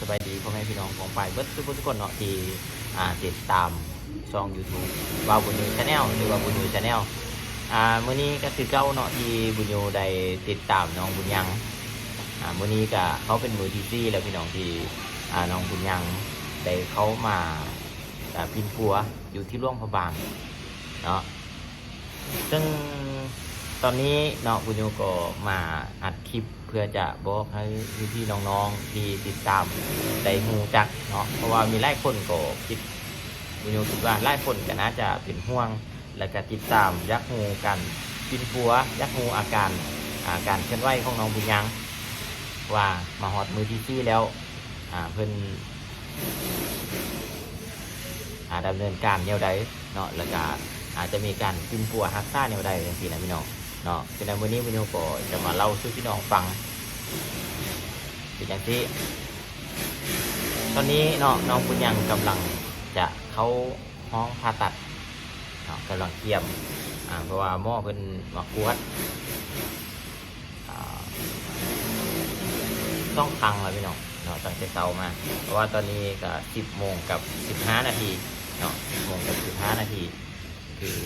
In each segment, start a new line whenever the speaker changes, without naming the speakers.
สบายดีพ่อแม่พี่น้องของฝ่ายเบิร์ดทุกคนทุกคนเนาะที่อ่าติดตามช่อง YouTube วาบุญยูชาแนลหรือว่าบุญยูชาแนลอ่ามื้อนี้ก็คือเก้าเนาะที่บุญยูได้ติดตามน้องบุญยังอ่ามื้อนี้ก็เขาเป็นมือที่สี่แล้วพี่น้องที่อ่าน้องบุญยังได้เขามาอ่าพินปัวอยู่ที่ร่วงพระบางเนาะซึ่งตอนนี้เนาะบุญยูก็มาอัดคลิป เพื่อจะบอกให้พี่ๆน้องๆที่ติดตามได้ฮูจักเนาะเพราะว่ามีหลายคนก็คิดบุญยูคิดว่าหลายคนก็น่าจะเป็นห่วง และก็ติดตามยักฮูกันปินปัวยักฮูอาการอาการเคลื่อนไหวของน้องบุญยังว่ามาฮอดมือที่ซี่แล้วอ่าเพิ่นอ่าดำเนินการแนวใดเนาะแล้วก็อาจจะมีการปินปัวฮักซ่าแนวใดจังซี่นะพี่น้อง เนาะฉะนั้นวันนี้วิดีโอก็จะมาเล่าสู่พี่น้องฟังเป็นอย่างที่ ตอนนี้เนาะน้องบุญยังกำลังจะเข้าห้องผ่าตัดเนาะกำลังเตรียมอ่าเพราะว่าหม้อเพิ่นมากวดต้องตังแล้วพี่น้องเนาะตั้งแต่เช้ามา เพราะว่าตอนนี้ก็สิบโมงกับสิบห้านาทีเนาะสิบโมงกับสิบห้านาทีคือ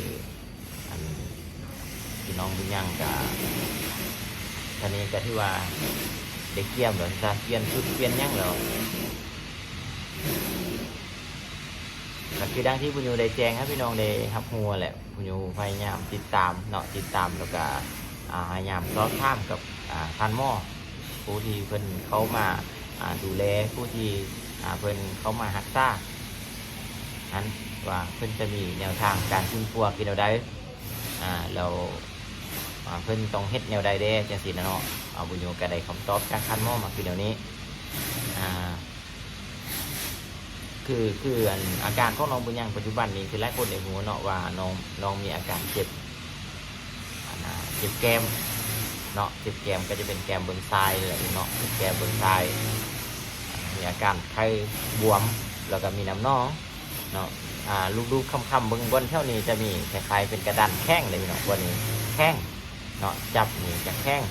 พี่น้องบุญยังกับตอนนี้ก็ที่ว่าเด็กเกี่ยมเหรอจะเปลี่ยนชุดเปลี่ยนยังเหรอก็คือดังที่ปุญญูได้แจ้งให้พี่น้องได้รับหัวแหละปุญญูพยายามติดตามเนาะติดตามแล้วก็อาพยายามสอบถามกับอาท่านหมอผู้ที่เพิ่นเข้ามาดูแลผู้ที่เพิ่นเข้ามาหักษานั้นว่าเพิ่นจะมีแนวทางการฟื้นฟูกินเอาได้เรา เพิ่นต้องเฮ็ดแนวใดเด้จังซี่นะเนาะเอาบุญโยก็ได้คำตอบจากท่านหมอมาคือเดี๋ยวนี้อ่าคือคืออันอาการของน้องบุญยังปัจจุบันนี้คือหลายคนในหัวเนาะว่าน้องน้องมีอาการเจ็บนะเจ็บแก้มเนาะเจ็บแก้มก็จะเป็นแก้มบิ้งซ้ายเลยเนาะเจ็บแก้มบิ้งซ้ายมีอาการไข้บวมแล้วก็มีน้ำนองเนาะอ่าลูกๆค่ำๆเบิ้งบนเท่านี้จะมีคล้ายๆเป็นกระดานแข้งเลยเนาะวันนี้แข้ง เนาะจับนี่จะแข้ง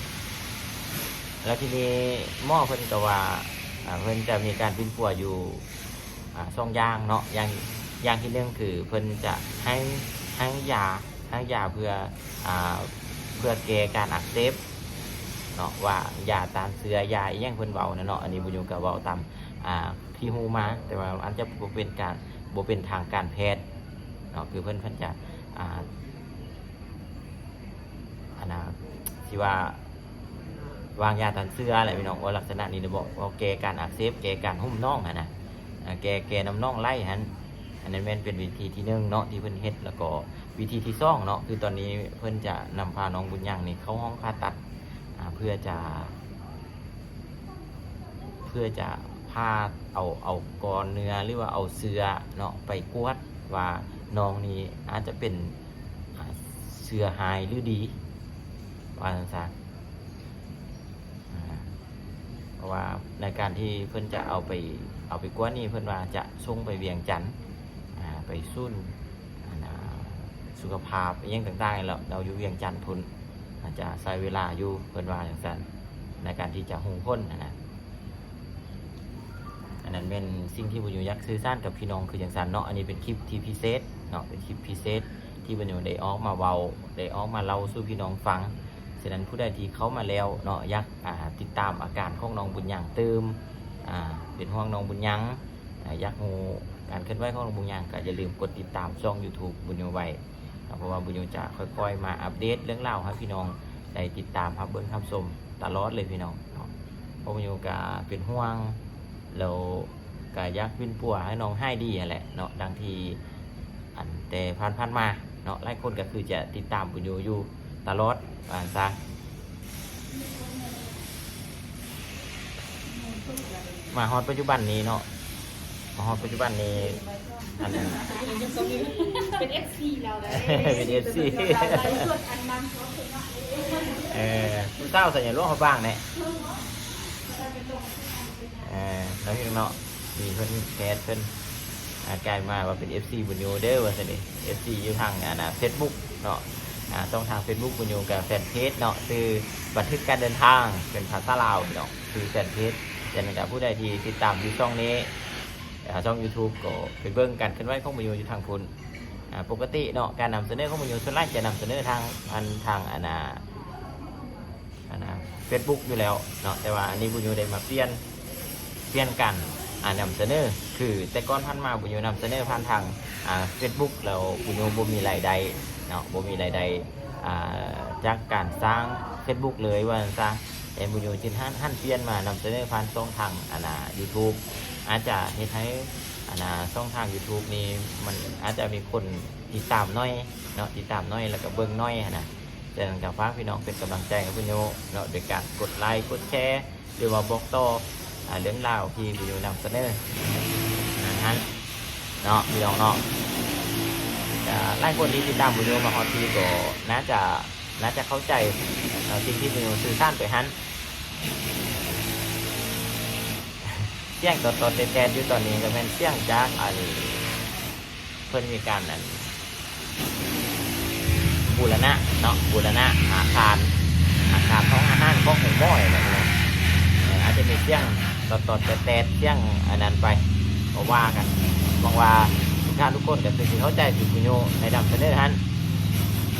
แล้วทีนี้หม้อเพิ่นก็ว่าเพิ่นจะมีการปิ้นปัวอยู่อ่าสองอย่างเนาะอย่างอย่างที่หนึ่องคือเพิ่นจะให้ให้ยาให้ยาเพื่ออเพื่อแก้การอักเสบเนาะว่ายาตามเสือยาอย่างเพิ่นเว้าเนาะอันนี้บุญยูก็เว้าตามอ่าที่ฮู้มา แต่ว่าอันจะบ่เป็นการบ่เป็นทางการแพทย์เนาะคือเพิ่นเพิ่นจะ อ่าอันน่ะที่ว่าวางยาตามเสื้ออะไรพี่น้องว่าลักษณะนี้นะบอกว่าแกการอักเสบแกการหุ้มน่องอะนะแกแกน้ำน่องไล่หันอันนั้นแม่นเป็นวิธีที่หนึ่งเนาะที่เพิ่นเฮ็ดแล้วก็วิธีที่สองเนาะคือตอนนี้เพิ่นจะนำพาน้องบุญยังนี่เข้าห้องผ่าตัดเพื่อจะ เพื่อจะพาเอาเอากรเนื้อหรือว่าเอาเสือเนาะไปกวดว่าน้องนี่อาจจะเป็นเสือหายหรือดี ว่าจังซั่นอ่าเพราะว่าในการที่เพื่อนจะเอาไปเอาไปกวนนี่เพื่อนว่าจะส่งไปเวียงจันทน์ไปสู้นอ่นสุขภาพอหยังต่างๆเราเราอยู่เวียงจันทน์ทุนอาจจะใช้เวลาอยู่เพื่อนว่าอย่างนั้นในการที่จะหุงพ้นนะอันนั้นเป็นสิ่งที่บุญยูอยักซื้อสร้างกับพี่น้องคืออย่างสั้นเนาะอันนี้เป็นคลิปที่พิเศษเนาะเป็นคลิปพิเศษที่บุญยูได้ออกมาเว้าได้ออกมาเล่าสู่พี่น้องฟัง ฉะนั้นผู้ใดที่เข้ามาแล้วเนาะอยากติดตามอาการของน้องบุญยังเติมเป็นห่วงน้องบุญยังอยากรู้การเคลื่อนไหวของน้องบุญยังก็อย่าลืมกดติดตามช่อง YouTube บุญยงไว้เพราะว่าบุญยงจะค่อยๆ มาอัปเดตเรื่องราวให้พี่น้องได้ติดตามครับเบิ้งคำชมตลอดเลยพี่น้องเพราะบุญยงก็เป็นห่วงแล้วก็อยากวินปัวให้น้องให้ดีนั่นแหละเนาะดังที่อันแต่ผ่านๆมาเนาะหลายคนก็คือจะติดตามบุญยงอยู่ ตลอดอ่านซะมาฮอตปัจจุบันนี้เนาะมาฮอตปัจจุบันนี้อันนั้น
เป็น FC เราเลย
เป็น FC
ส่วนอันนั้น
เออผู้เศร้าใส่อย่างร่วงเขาบ้างเนี่ยเออแล้วพี่เนาะมีเพิ่นแคสเพิ่นอากลายมาว่าเป็น FC บุญโยเด้อว่าสิ FC อยู่ทางอ่านะ Facebook เนาะ อ่าต้องทาง Facebook บุญโยกับแฟนเพจเนาะคือบันทึกการเดินทางเป็นภาษาลาวเนาะคือแฟนเพจแต่นะครับผู้ใดที่ติดตามอยู่ช่องนี้อ่าช่อง YouTube ก็ไปเบิ่งกันขึ้นไว้ข้อมูลอยู่ทางคุณอ่าปกติเนาะการนำเสนอข้อมูลส่วนแรกจะนำเสนอทางอันทางอันน่ะอันน่ะเฟซบุ๊กอยู่แล้วเนาะแต่ว่าอันนี้บุญยูได้มาเปลี่ยนเปลี่ยนกันอ่านำเสนอคือแต่ก่อนพันมาบุญโยนำเสนอผ่านทางอ่าเฟซบุ๊กแล้วบุญโยบ่มีรายได้ เนาะบ่มีรายได้อ่าจากการสร้าง Facebook เลยว่าซะแต่บุญยูจินหันหันเปลี่ยนมานำเสนอผ่านช่องทางอันน่ะ YouTube อาจจะเฮ็ดให้อันน่ะช่องทาง YouTube นี้มันอาจจะมีคนติดตามน้อยเนาะติดตามน้อยแล้วก็เบิ่งน้อยหั้นนะแต่ทางฝากพี่น้องเป็นกำลังใจกับบุญยูเนาะโดยการกดไลค์กดแชร์หรือว่าบอกต่ออ่าเรื่องราวที่บุญยูนำเสนอนะฮะเนาะพี่น้องเนาะ จะไล่คนที่ติดตามบุญยูมาฮอตทีก็น่าจะน่าจะเข้าใจสิ่งที่บุญยูสื่อสารไปหันเสียงตอนตอนแทนอยู่ตอนนี้ก็เป็นเสียงจากอันเพิ่นมีการอันบูรณะเนาะบูรณะอาคารอาคารของอาหารของหงม้อยอะไรเงี้ยอาจจะมีเสียงตอนตอนแทนเสียงอันนั้นไปก็ว่ากันหวังว่า ทุกท่านทุกคนก็คือสิเข้าใจถึงคุณโยในดำเสนอท่าน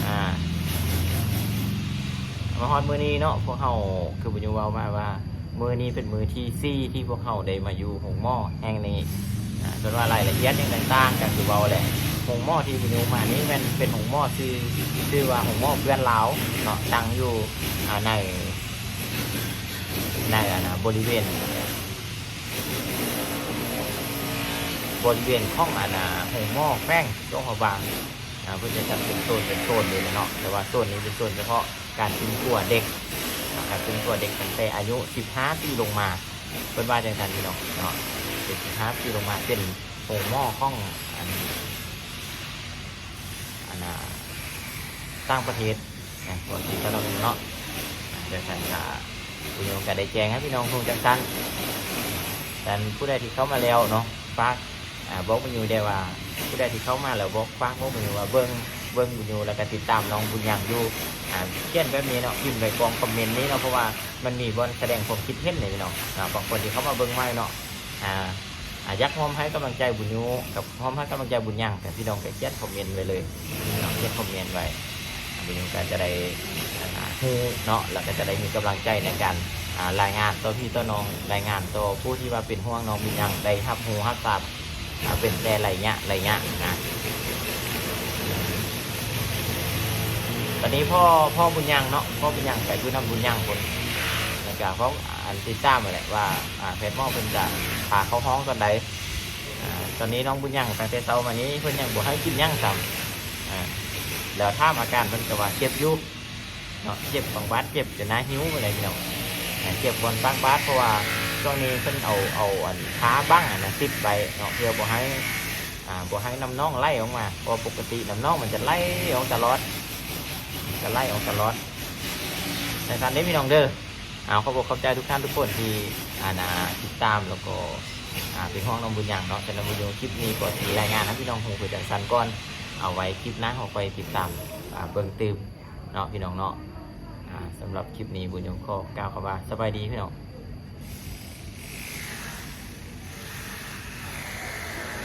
อ่ามาฮอดมือนี้เนาะพวกเขาคือบุญโยเว้ามาว่ามือนี้เป็นมือที่ซี่ที่พวกเขาได้มาอยู่หงหม้อแห่งนี้อ่าจนว่ารายละเอียดยังต่างๆกันคือเบาแหละหงหม้อที่มีอยู่มานี้มันเป็นหงหม้อชื่อชื่อว่าหงหม้อเพื่อนลาวเนาะตั้งอยู่อ่าในในอ่านะบริเวณ บริเวณข้องอาณาหงหม้อแป้งตรงหัวบางอ่าเพื่อจะจัดเป็นโซนเป็นโซนเลยนะเนาะแต่ว่าโซนนี้เป็นโซนเฉพาะการกินกัวเด็กนะครับเป็นตัวเด็กตั้งแต่อายุ 15 ปีลงมาเป็นว่าจังสันพี่น้องเนาะ15ปีลงมาเป็นโหหม้อข้องอันอันน่ะต่างประเทศนะตัวที่ตลอดเนาะจังสันก็คุณโยมก็ได้แจ้งให้พี่น้องคงจังสันแต่ผู้ใดที่เข้ามาแล้วเนาะฝาก บอกบุญยูได้ว่าผู้ใดที่เข้ามาแล้วบอกฝากบอกบุญยูว่าเบิ้งเบิ้งบุญยูแล้วก็ติดตามน้องบุญยังอยู่อ่าเขียนแบบนี้เนาะพิมพ์ไปกองคอมเมนต์นี้เนาะเพราะว่ามันมีบนแสดงความคิดเห็นเลยเนาะบางคนที่เขามาเบิ่งไม่เนาะอ่าอายักมอมให้กำลังใจบุญยูกับพร้อมให้กำลังใจบุญยังแต่พี่น้องก็เขียนคอมเมนต์ไว้เลยเนาะเขียนคอมเมนต์ไว้บุญยูก็จะได้อ่าฮู้เนาะแล้วก็จะได้มีกำลังใจในการรายงานต่อพี่ต่อน้องรายงานต่อผู้ที่ว่าเป็นห่วงน้องบุญยังได้รับฮู้รับทราบ อ่าเป็นแต่ไรเงี้ยไรเงี้ยนะตอนนี้พ่อพ่อบุญยังเนาะพ่อบุญยังกับอยู่นำบุญยังคนนะครัเพราะอันติดตามมาแหละว่าเพชรมอเพิ่นจะพาเขาห้องตอนใดตอนนี้น้องบุญยังตั้งแต่เช้ามานี้เพิ่นยังบ่ให้กินยังซ้ำแล้วถ้าอาการเพิ่นก็ว่าเจ็บยู่เนาะเจ็บบางบาดเจ็บจะน้าหิวอะไรพี่น้องอ่าเจ็บบนบางบาดเพราะว่า ช่วงนี้เพิ่นเอาเอาอันขาบ้างอันะติดไปเนาะเพื่อบ่ให้อ่าบ่ให้น้ำน้องไหลออกมาเพราะปกติน้ำน้องมันจะไหลออกตลอดจะไล่ออกตลอดในการนี้พี่น้องเด้อเอาขอบคุณขอบใจทุกท่านทุกคนที่อ่านาติดตามแล้วก็อ่าเป็นห้องน้องบุญยังเนาะแต่น้องบุญยังคลิปนี้ก็มีรายงานนะพี่น้องหูคุยจากสันก่อนเอาไว้คลิปหน้าเอาไปติดตามอ่าเบิ่งตืมเนาะพี่น้องเนาะอ่าสำหรับคลิปนี้บุญยงก็กล่าวคำว่าสบายดีพี่น้อง